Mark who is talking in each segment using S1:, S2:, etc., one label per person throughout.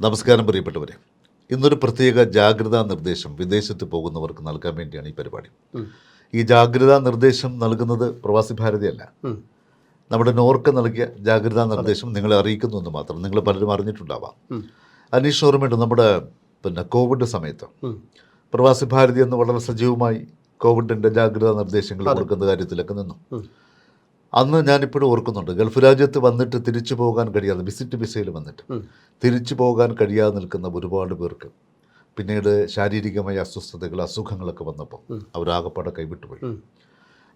S1: നമസ്കാരം പ്രിയപ്പെട്ടവരെ. ഇന്നൊരു പ്രത്യേക ജാഗ്രതാ നിർദ്ദേശം വിദേശത്ത് പോകുന്നവർക്ക് നൽകാൻ വേണ്ടിയാണ് ഈ പരിപാടി. ഈ ജാഗ്രതാ നിർദ്ദേശം നൽകുന്നത് പ്രവാസി ഭാരതിയല്ല. നമ്മുടെ നോർക്ക നൽകിയ ജാഗ്രതാ നിർദ്ദേശം നിങ്ങളെ അറിയിക്കുന്നു എന്ന് മാത്രം. നിങ്ങൾ പലരും അറിഞ്ഞിട്ടുണ്ടാവാം. അനീഷ് ഓർമ്മയുണ്ട് നമ്മുടെ പിന്നെ കോവിഡ് സമയത്ത്. പ്രവാസി ഭാരതി എന്ന് വളരെ സജീവമായി കോവിഡിന്റെ ജാഗ്രതാ നിർദ്ദേശങ്ങൾ കൊടുക്കുന്ന കാര്യത്തിലൊക്കെ നിന്നു. അന്ന് ഞാനിപ്പോഴും ഓർക്കുന്നുണ്ട്. ഗൾഫ് രാജ്യത്ത് വന്നിട്ട് തിരിച്ചു പോകാൻ കഴിയാതെ വിസിറ്റ് വിസയിൽ വന്നിട്ട് തിരിച്ചു പോകാൻ കഴിയാതെ നിൽക്കുന്ന ഒരുപാട് പേർക്ക് പിന്നീട് ശാരീരികമായ അസ്വസ്ഥതകൾ അസുഖങ്ങളൊക്കെ വന്നപ്പോൾ അവരാകപ്പാടെ കൈവിട്ടുപോയി.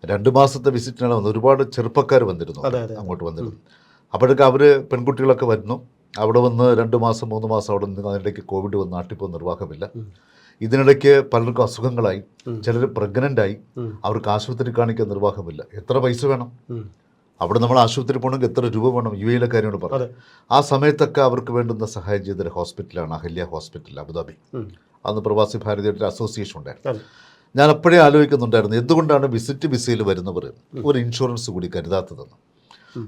S1: രണ്ട് മാസത്തെ വിസിറ്റിനാണ് വന്നത്. ഒരുപാട് ചെറുപ്പക്കാർ വന്നിരുന്നു. അങ്ങോട്ട് വന്നിരുന്നു. അപ്പോഴൊക്കെ അവർ പെൺകുട്ടികളൊക്കെ വരുന്നു. അവിടെ വന്ന് രണ്ട് മാസം മൂന്ന് മാസം അവിടെ നിന്ന് അതിനിടയ്ക്ക് കോവിഡ് വന്ന് നാട്ടിപ്പോൾ നിർവാഹമില്ല. ഇതിനിടയ്ക്ക് പലർക്കും അസുഖങ്ങളായി. ചിലർ പ്രഗ്നന്റ് ആയി. അവർക്ക് ആശുപത്രി കാണിക്കാൻ നിർവാഹമില്ല. എത്ര പൈസ വേണം. അവിടെ നമ്മൾ ആശുപത്രി പോകണമെങ്കിൽ എത്ര രൂപ വേണം? യു എയിലെ കാര്യങ്ങൾ. പറഞ്ഞു ആ സമയത്തൊക്കെ അവർക്ക് വേണ്ടുന്ന സഹായം ചെയ്തൊരു ഹോസ്പിറ്റലാണ് അഹല്യ ഹോസ്പിറ്റൽ അബുദാബി. അന്ന് പ്രവാസി ഭാരതീയരുടെ അസോസിയേഷൻ ഉണ്ടായിരുന്നു. ഞാൻ അപ്പോഴേ ആലോചിക്കുന്നുണ്ടായിരുന്നു എന്തുകൊണ്ടാണ് വിസിറ്റ് വിസയിൽ വരുന്നവർ ഒരു ഇൻഷുറൻസ് കൂടി കരുതാത്തതെന്ന്?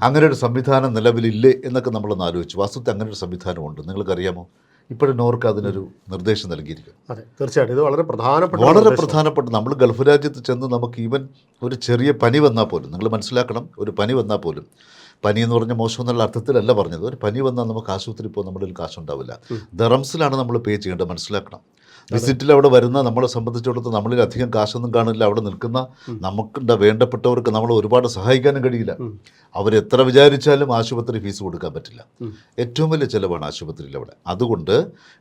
S1: അങ്ങനെ ഒരു സംവിധാനം നിലവിലില്ലേ എന്നൊക്കെ നമ്മളൊന്ന് ആലോചിച്ചു. വാസ്തുത്തിൽ അങ്ങനെ ഒരു സംവിധാനമുണ്ട്. നിങ്ങൾക്കറിയാമോ? ഇപ്പോഴും നോർക്ക് അതിനൊരു നിർദ്ദേശം നൽകിയിരിക്കും
S2: അതെ തീർച്ചയായിട്ടും. ഇത് വളരെ പ്രധാനപ്പെട്ട
S1: വളരെ പ്രധാനപ്പെട്ട നമ്മൾ ഗൾഫ് രാജ്യത്ത് ചെന്ന് നമുക്ക് ഈവൻ ഒരു ചെറിയ പനി വന്നാൽ പോലും നിങ്ങൾ മനസ്സിലാക്കണം ഒരു പനി വന്നാൽ പോലും പനി എന്ന് പറഞ്ഞ മോശം എന്നുള്ള അർത്ഥത്തിലല്ല പറഞ്ഞത്. ഒരു പനി വന്നാൽ നമുക്ക് ആശുപത്രി ഇപ്പോൾ നമ്മുടെ കയ്യിൽ കാശുണ്ടാവില്ല. ദറംസിലാണ് നമ്മൾ പേ ചെയ്യേണ്ടത് മനസ്സിലാക്കണം. വിസിറ്റിൽ അവിടെ വരുന്ന നമ്മളെ സംബന്ധിച്ചിടത്തോളം നമ്മളിൽ അധികം കാശൊന്നും കാണില്ല അവിടെ നിൽക്കുന്ന നമുക്ക് വേണ്ടപ്പെട്ടവർക്ക് നമ്മൾ ഒരുപാട് സഹായിക്കാനും കഴിയില്ല. അവരെത്ര വിചാരിച്ചാലും ആശുപത്രി ഫീസ് കൊടുക്കാൻ പറ്റില്ല. ഏറ്റവും വലിയ ചിലവാണ് ആശുപത്രിയിൽ അവിടെ. അതുകൊണ്ട്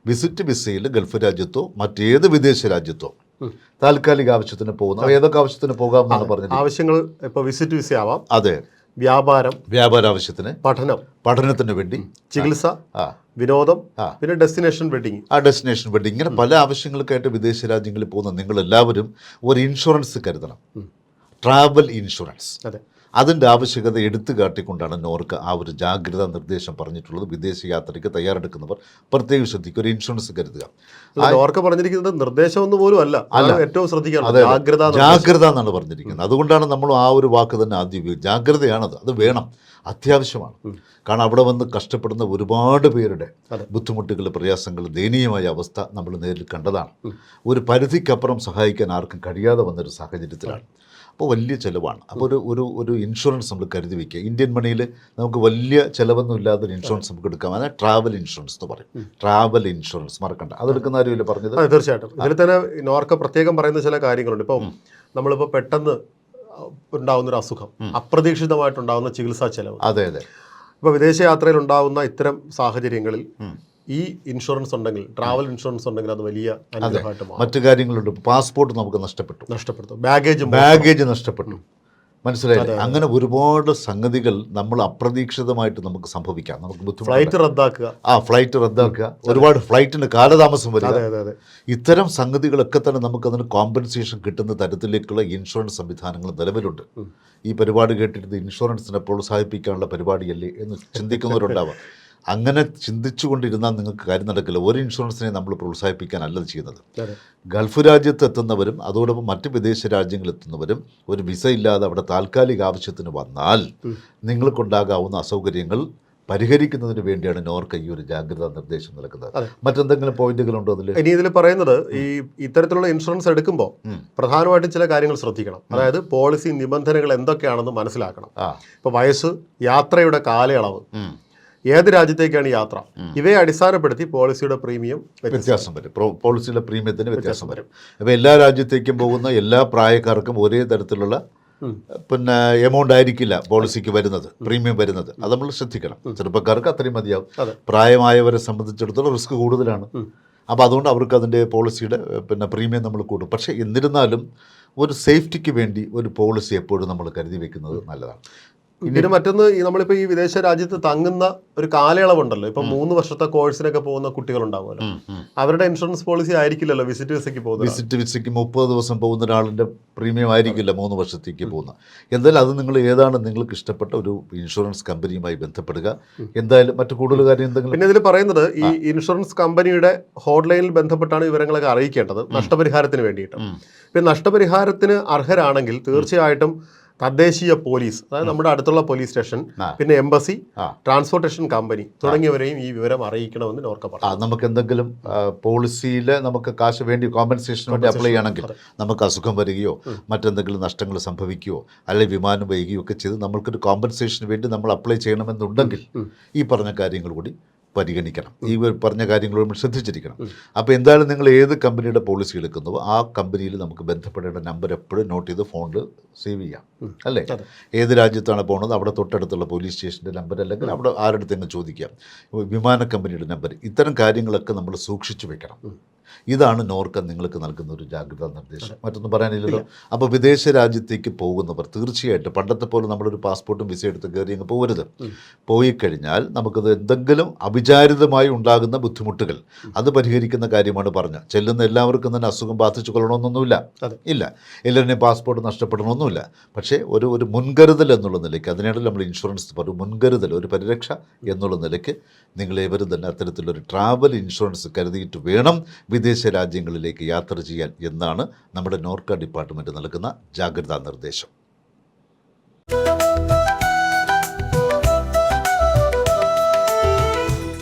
S1: വിസിറ്റ് വിസയിൽ ഗൾഫ് രാജ്യത്തോ മറ്റേത് വിദേശ രാജ്യത്തോ താൽക്കാലിക ആവശ്യത്തിന് പോകുന്ന ഏതൊക്കെ ആവശ്യത്തിന് പോകാമെന്നാണ് പറഞ്ഞത്
S2: ആവശ്യങ്ങൾ ഇപ്പോൾ വിസിറ്റ് വിസ ആവാം.
S1: അതെ.
S2: വ്യാപാരം
S1: വ്യാപാര ആവശ്യത്തിന്
S2: പഠനം
S1: പഠനത്തിന് വേണ്ടി.
S2: ചികിത്സ വിനോദം. പിന്നെ ഡെസ്റ്റിനേഷൻ വെഡിങ്
S1: ആ ഡെസ്റ്റിനേഷൻ വെഡിങ് ഇങ്ങനെ പല ആവശ്യങ്ങൾക്കായിട്ട് വിദേശ രാജ്യങ്ങളിൽ പോകുന്ന നിങ്ങൾ എല്ലാവരും ഒരു ഇൻഷുറൻസ് കരുതണം. ട്രാവൽ ഇൻഷുറൻസ്
S2: അതെ.
S1: അതിന്റെ ആവശ്യകത എടുത്തു കാട്ടിക്കൊണ്ടാണ് നോർക്ക് ആ ഒരു ജാഗ്രതാ നിർദ്ദേശം പറഞ്ഞിട്ടുള്ളത്. വിദേശ യാത്രയ്ക്ക് തയ്യാറെടുക്കുന്നവർ പ്രത്യേകം ശ്രദ്ധിക്കുക. ഒരു ഇൻഷുറൻസ് കരുതുക.
S2: നോർക്ക പറഞ്ഞിരിക്കുന്നത് നിർദ്ദേശമൊന്നും പോലും അല്ല. അല്ല. ഏറ്റവും
S1: അതെ.
S2: ജാഗ്രത
S1: ജാഗ്രത എന്നാണ് പറഞ്ഞിരിക്കുന്നത്. അതുകൊണ്ടാണ് നമ്മൾ ആ ഒരു വാക്ക് തന്നെ ആദ്യം ഉപയോഗിച്ചത്. ജാഗ്രതയാണത്. അത് വേണം. അത്യാവശ്യമാണ്. കാരണം അവിടെ വന്ന് കഷ്ടപ്പെടുന്ന ഒരുപാട് പേരുടെ. ബുദ്ധിമുട്ടുകൾ പ്രയാസങ്ങൾ ദയനീയമായ അവസ്ഥ നമ്മൾ നേരിൽ കണ്ടതാണ്. ഒരു പരിധിക്കപ്പുറം സഹായിക്കാൻ ആർക്കും കഴിയാതെ വന്നൊരു സാഹചര്യത്തിലാണ്. അപ്പോൾ വലിയ ചിലവാണ്. അപ്പോൾ ഒരു ഒരു ഒരു ഇൻഷുറൻസ് നമ്മൾ കരുതി വയ്ക്കുക ഇന്ത്യൻ മണിയിൽ നമുക്ക് വലിയ ചിലവൊന്നും ഇല്ലാതെ ഒരു ഇൻഷുറൻസ് നമുക്ക് എടുക്കാം. അതായത് ട്രാവൽ ഇൻഷുറൻസ് എന്ന് പറയും. ട്രാവൽ ഇൻഷുറൻസ് മറക്കണ്ട. അതെടുക്കുന്ന ആരുമില്ല പറഞ്ഞത്?
S2: തീർച്ചയായിട്ടും. ഇതിൽ തന്നെ നോർക്ക പ്രത്യേകം പറയുന്ന ചില കാര്യങ്ങളുണ്ട്. ഇപ്പം നമ്മളിപ്പോൾ പെട്ടെന്ന് ഉണ്ടാകുന്ന ഒരു അസുഖം. അപ്രതീക്ഷിതമായിട്ടുണ്ടാവുന്ന ചികിത്സാ ചെലവ്.
S1: അതെ അതെ.
S2: ഇപ്പോൾ വിദേശ യാത്രയിൽ ഉണ്ടാവുന്ന ഇത്തരം സാഹചര്യങ്ങളിൽ ഈ ഇൻഷുറൻസ് ഉണ്ടെങ്കിൽ ട്രാവൽ ഇൻഷുറൻസ് ഉണ്ടെങ്കിൽ അത് വലിയ അനുഗ്രഹമായിട്ട് മാറും.
S1: മറ്റു കാര്യങ്ങളുണ്ട്. പാസ്പോർട്ട് നമുക്ക് നഷ്ടപ്പെട്ടു.
S2: നഷ്ടപ്പെടുത്തും ബാഗേജ്
S1: ബാഗേജ് നഷ്ടപ്പെട്ടു. മനസ്സിലായി അങ്ങനെ ഒരുപാട് സംഗതികൾ നമ്മൾ അപ്രതീക്ഷിതമായിട്ട് നമുക്ക് സംഭവിക്കാം. നമുക്ക് ബുദ്ധിമുട്ട്
S2: ഫ്ലൈറ്റ് റദ്ദാക്കുക.
S1: ആ ഫ്ലൈറ്റ് റദ്ദാക്കുക. ഒരുപാട് ഫ്ലൈറ്റിന് കാലതാമസം വരിക. ഇത്തരം സംഗതികളൊക്കെ തന്നെ നമുക്ക് അതിന് കോമ്പൻസേഷൻ കിട്ടുന്ന തരത്തിലേക്കുള്ള ഇൻഷുറൻസ് സംവിധാനങ്ങൾ നിലവിലുണ്ട്. ഈ പരിപാടി കേട്ടിട്ട് ഇൻഷുറൻസിനെ പ്രോത്സാഹിപ്പിക്കാനുള്ള പരിപാടിയല്ലേ എന്ന് ചിന്തിക്കുന്നവരുണ്ടാവാം. അങ്ങനെ ചിന്തിച്ചു കൊണ്ടിരുന്നാൽ നിങ്ങൾക്ക് കാര്യം നടക്കില്ല. ഒരു ഇൻഷുറൻസിനെ നമ്മൾ പ്രോത്സാഹിപ്പിക്കാനല്ല ചെയ്യുന്നത്. ഗൾഫ് രാജ്യത്ത് എത്തുന്നവരും അതോടൊപ്പം മറ്റ് വിദേശ രാജ്യങ്ങളിൽ എത്തുന്നവരും ഒരു വിസ ഇല്ലാതെ അവിടെ താൽക്കാലിക ആവശ്യത്തിന് വന്നാൽ നിങ്ങൾക്കുണ്ടാകാവുന്ന അസൗകര്യങ്ങൾ പരിഹരിക്കുന്നതിന് വേണ്ടിയാണ് നോർക്ക ഈ ഒരു ജാഗ്രതാ നിർദ്ദേശം നൽകുന്നത്. മറ്റെന്തെങ്കിലും പോയിന്റുകളുണ്ടോ അതിൽ
S2: ഇനി ഇതിൽ പറയുന്നത് ഈ ഇത്തരത്തിലുള്ള ഇൻഷുറൻസ് എടുക്കുമ്പോൾ പ്രധാനമായിട്ടും ചില കാര്യങ്ങൾ ശ്രദ്ധിക്കണം. അതായത് പോളിസി നിബന്ധനകൾ എന്തൊക്കെയാണെന്ന് മനസ്സിലാക്കണം.
S1: ഇപ്പൊ
S2: ഇപ്പോൾ വയസ്സ് യാത്രയുടെ കാലയളവ്. ഏത് രാജ്യത്തേക്കാണ് യാത്ര? ഇവയെ അടിസ്ഥാനപ്പെടുത്തി പോളിസിയുടെ പ്രീമിയം
S1: വ്യത്യാസം വരും. പോളിസിയുടെ പ്രീമിയത്തിന് വ്യത്യാസം വരും. അപ്പോൾ എല്ലാ രാജ്യത്തേക്കും പോകുന്ന എല്ലാ പ്രായക്കാർക്കും ഒരേ തരത്തിലുള്ള പിന്നെ എമൗണ്ട് ആയിരിക്കില്ല പോളിസിക്ക് വരുന്നത് പ്രീമിയം വരുന്നത്. അത് നമ്മൾ ശ്രദ്ധിക്കണം. ചെറുപ്പക്കാർക്ക് അത്രയും മതിയാവും. പ്രായമായവരെ സംബന്ധിച്ചിടത്തോളം റിസ്ക് കൂടുതലാണ്. അപ്പോൾ അതുകൊണ്ട് അവർക്ക് അതിന്റെ പോളിസിയുടെ പിന്നെ പ്രീമിയം നമ്മൾ കൂടും. പക്ഷേ എന്നിരുന്നാലും ഒരു സേഫ്റ്റിക്ക് വേണ്ടി ഒരു പോളിസി എപ്പോഴും നമ്മൾ കരുതി വെക്കുന്നത് നല്ലതാണ്.
S2: പിന്നെ മറ്റൊന്ന് നമ്മളിപ്പോ ഈ വിദേശ രാജ്യത്ത് തങ്ങുന്ന ഒരു കാലയളവുണ്ടല്ലോ. ഇപ്പൊ മൂന്ന് വർഷത്തെ കോഴ്സിനൊക്കെ പോകുന്ന കുട്ടികൾ ഉണ്ടാവുമല്ലോ അവരുടെ ഇൻഷുറൻസ് പോളിസി ആയിരിക്കില്ലല്ലോ വിസിറ്റ് വിസയ്ക്ക് പോകുന്നത്.
S1: വിസിറ്റ് വിസയ്ക്ക് മുപ്പത് ദിവസം പോകുന്ന ഒരാളിന്റെ പ്രീമിയം ആയിരിക്കില്ല മൂന്ന് വർഷത്തേക്ക് പോകുന്ന. എന്തായാലും അത് നിങ്ങൾ ഏതാണ് നിങ്ങൾക്ക് ഇഷ്ടപ്പെട്ട ഒരു ഇൻഷുറൻസ് കമ്പനിയുമായി ബന്ധപ്പെടുക. എന്തായാലും മറ്റു കൂടുതൽ കാര്യം എന്തെങ്കിലും
S2: പിന്നെ ഇതിൽ പറയുന്നത് ഈ ഇൻഷുറൻസ് കമ്പനിയുടെ ഹോട്ട്ലൈനിൽ ബന്ധപ്പെട്ടാണ് വിവരങ്ങളൊക്കെ അറിയിക്കേണ്ടത് നഷ്ടപരിഹാരത്തിന് വേണ്ടിയിട്ട്. ഇപ്പം നഷ്ടപരിഹാരത്തിന് അർഹരാണെങ്കിൽ തീർച്ചയായിട്ടും തദ്ദേശീയ പോലീസ് അതായത് നമ്മുടെ അടുത്തുള്ള പോലീസ് സ്റ്റേഷൻ പിന്നെ എംബസി ട്രാൻസ്പോർട്ടേഷൻ കമ്പനി തുടങ്ങിയവരെയും ഈ വിവരം അറിയിക്കണമെന്ന് നോർക്ക പറഞ്ഞു.
S1: നമുക്ക് എന്തെങ്കിലും പോളിസിയിൽ നമുക്ക് കാശ് വേണ്ടി കോമ്പൻസേഷന് വേണ്ടി അപ്ലൈ ചെയ്യണമെങ്കിൽ നമുക്ക് അസുഖം വരികയോ മറ്റെന്തെങ്കിലും നഷ്ടങ്ങൾ സംഭവിക്കുകയോ അല്ലെങ്കിൽ വിമാനം വൈകുകയോ ഒക്കെ ചെയ്ത് നമ്മൾക്കൊരു കോമ്പൻസേഷന് വേണ്ടി നമ്മൾ അപ്ലൈ ചെയ്യണമെന്നുണ്ടെങ്കിൽ ഈ പറഞ്ഞ കാര്യങ്ങൾ കൂടി പരിഗണിക്കണം. ഈ പറഞ്ഞ കാര്യങ്ങൾ നമ്മൾ ശ്രദ്ധിച്ചിരിക്കണം. അപ്പോൾ എന്തായാലും നിങ്ങൾ ഏത് കമ്പനിയുടെ പോളിസി എടുക്കുന്നുവോ ആ കമ്പനിയിൽ നമുക്ക് ബന്ധപ്പെടേണ്ട നമ്പർ എപ്പോഴും നോട്ട് ചെയ്ത് ഫോണിൽ സേവ് ചെയ്യാം. അല്ലേ? ഏത് രാജ്യത്താണ് പോകുന്നത് അവിടെ തൊട്ടടുത്തുള്ള പോലീസ് സ്റ്റേഷന്റെ നമ്പർ അല്ലെങ്കിൽ അവിടെ ആരുടെടുത്തെങ്കിലും ചോദിക്കാം. വിമാന കമ്പനിയുടെ നമ്പർ ഇത്തരം കാര്യങ്ങളൊക്കെ നമ്മൾ സൂക്ഷിച്ചു വെക്കണം. ഇതാണ് നോർക്ക നിങ്ങൾക്ക് നൽകുന്ന ഒരു ജാഗ്രതാ നിർദ്ദേശം. മറ്റൊന്നും പറയാനില്ലല്ലോ. അപ്പോൾ വിദേശ രാജ്യത്തേക്ക് പോകുന്നവർ തീർച്ചയായിട്ടും പണ്ടത്തെ പോലെ നമ്മളൊരു പാസ്പോർട്ടും വിസ എടുത്ത് കയറി അങ്ങ് പോകരുത്. പോയി കഴിഞ്ഞാൽ നമുക്കത് എന്തെങ്കിലും അവിചാരിതമായി ഉണ്ടാകുന്ന ബുദ്ധിമുട്ടുകൾ. അത് പരിഹരിക്കുന്ന കാര്യമാണ് പറഞ്ഞത് ചെല്ലുന്ന എല്ലാവർക്കും തന്നെ അസുഖം ബാധിച്ചു കൊള്ളണമെന്നൊന്നുമില്ല. ഇല്ല. എല്ലാവരുടെയും പാസ്പോർട്ട് നഷ്ടപ്പെടണമെന്നില്ല പക്ഷേ ഒരു ഒരു മുൻകരുതൽ എന്നുള്ള നിലയ്ക്ക് അതിനാണ് നമ്മൾ ഇൻഷുറൻസ് പറയും മുൻകരുതൽ ഒരു പരിരക്ഷ എന്നുള്ള നിലയ്ക്ക് നിങ്ങളേവരും തന്നെ അത്തരത്തിലൊരു ട്രാവൽ ഇൻഷുറൻസ് കരുതിയിട്ട് വേണം വിദേശ രാജ്യങ്ങളിലേക്ക് യാത്ര ചെയ്യാൻ എന്നാണ് നമ്മുടെ നോർക്ക ഡിപ്പാർട്ട്മെന്റ് നൽകുന്ന ജാഗ്രതാ നിർദ്ദേശം.